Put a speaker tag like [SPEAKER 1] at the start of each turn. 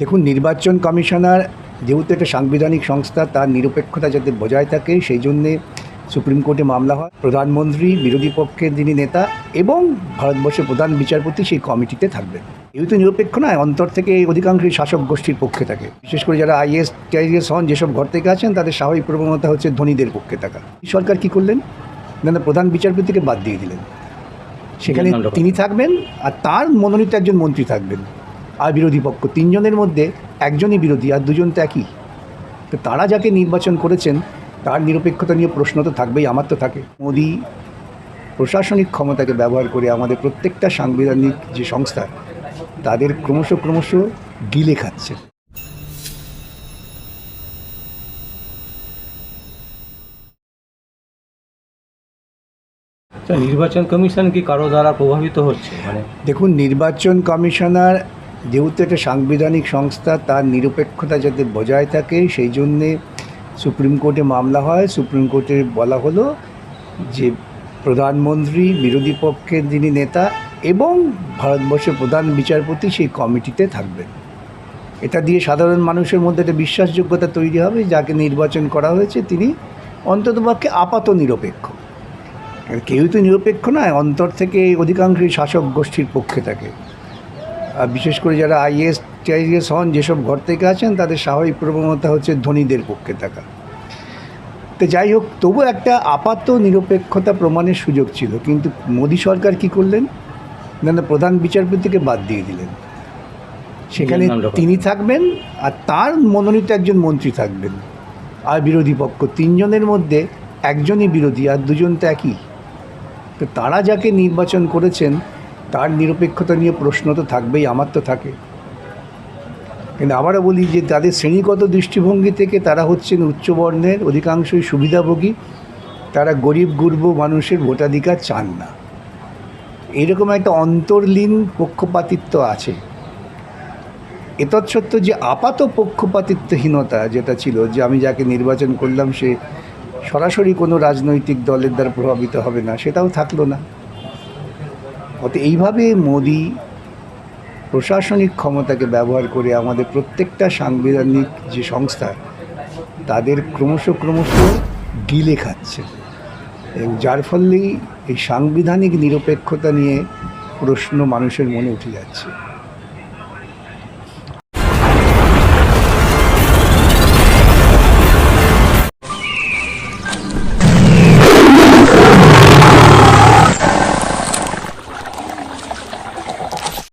[SPEAKER 1] দেখুন নির্বাচন কমিশনার যেহেতু একটা সাংবিধানিক সংস্থা তার নিরপেক্ষতা যাতে বজায় থাকে সেই জন্যে সুপ্রিম কোর্টে মামলা হয়। প্রধানমন্ত্রী বিরোধী পক্ষের যিনি নেতা এবং ভারতবর্ষের প্রধান বিচারপতি সেই কমিটিতে থাকবেন। যেহেতু নিরপেক্ষ নয় অন্তর থেকে অধিকাংশই শাসক গোষ্ঠীর পক্ষে থাকে। বিশেষ করে যারা আইএস টিআইএস হন যেসব ঘর থেকে আছেন তাদের স্বাভাবিক প্রবণতা হচ্ছে ধনীদের পক্ষে থাকা। সরকার কি করলেন? না প্রধান বিচারপতিকে বাদ দিয়ে দিলেন। সেখানে তিনি থাকবেন আর তার মনোনীত একজন মন্ত্রী থাকবেন। আর বিরোধী পক্ষ। তিনজনের মধ্যে একজনই বিরোধী আর দুজন তো একই। তো তারা যাকে নির্বাচন করেছেন তার নিরপেক্ষতা নিয়ে প্রশ্ন তো থাকবেই আমার তো থাকে। মোদি প্রশাসনিক ক্ষমতাকে ব্যবহার করে আমাদের প্রত্যেকটা সাংবিধানিক যে সংস্থা তাদের ক্রমশ ক্রমশ গিলে খাচ্ছে।
[SPEAKER 2] আচ্ছা, নির্বাচন কমিশন কি কারও দ্বারা প্রভাবিত হচ্ছে? মানে
[SPEAKER 1] দেখুন নির্বাচন কমিশনার যেহেতু একটা সাংবিধানিক সংস্থা, তার নিরপেক্ষতা যাতে বজায় থাকে, সেই জন্যে সুপ্রিম কোর্টে মামলা হয়। সুপ্রিম কোর্টে বলা হলো যে, প্রধানমন্ত্রী, বিরোধী পক্ষের যিনি নেতা এবং ভারতবর্ষের প্রধান বিচারপতি, সেই কমিটিতে থাকবেন। এটা দিয়ে সাধারণ মানুষের মধ্যে একটা বিশ্বাসযোগ্যতা তৈরি হবে, যাকে নির্বাচন করা হয়েছে তিনি অন্ততপক্ষে আপাত নিরপেক্ষ। কেউই তো নিরপেক্ষ নয়, অন্তর থেকে অধিকাংশই শাসক গোষ্ঠীর পক্ষে থাকে। বিশেষ করে যারা আইএস টিআইএস হন যেসব ঘর থেকে আছেন তাদের স্বাভাবিক প্রবণতা হচ্ছে ধনীদের পক্ষে থাকা। তো যাই হোক তবু একটা আপাত নিরপেক্ষতা প্রমাণের সুযোগ ছিল কিন্তু মোদী সরকার কি করলেন? না না প্রধান বিচারপতিকে বাদ দিয়ে দিলেন। সেখানে তিনি থাকবেন আর তার মনোনীত একজন মন্ত্রী থাকবেন। আর বিরোধী পক্ষ তিনজনের মধ্যে একজনই বিরোধী আর দুজন তো একই। তো তারা যাকে নির্বাচন করেছেন তার নিরপেক্ষতা নিয়ে প্রশ্ন তো থাকবেই, আমার তো থাকে। কিন্তু আবারও বলি যে তাদের শ্রেণীগত দৃষ্টিভঙ্গি থেকে তারা হচ্ছেন উচ্চবর্ণের, অধিকাংশই সুবিধাভোগী। তারা গরিব, গুর্ব মানুষের ভোটাধিকার চান না। এরকম একটা অন্তর্লীন পক্ষপাতিত্ব আছে। এতৎসত্ত্বেও যে আপাত পক্ষপাতিত্বহীনতা যেটা ছিল, যে আমি যাকে নির্বাচন করলাম সে সরাসরি কোনো রাজনৈতিক দলের দ্বারা প্রভাবিত হবে না, সেটাও থাকল না। অত এইভাবে মোদি প্রশাসনিক ক্ষমতাকে ব্যবহার করে আমাদের প্রত্যেকটা সাংবিধানিক যে সংস্থা, তাদের ক্রমশ ক্রমশ গিলে খাচ্ছে। এবং যার ফলেই এই সাংবিধানিক নিরপেক্ষতা নিয়ে প্রশ্ন মানুষের মনে উঠে যাচ্ছে।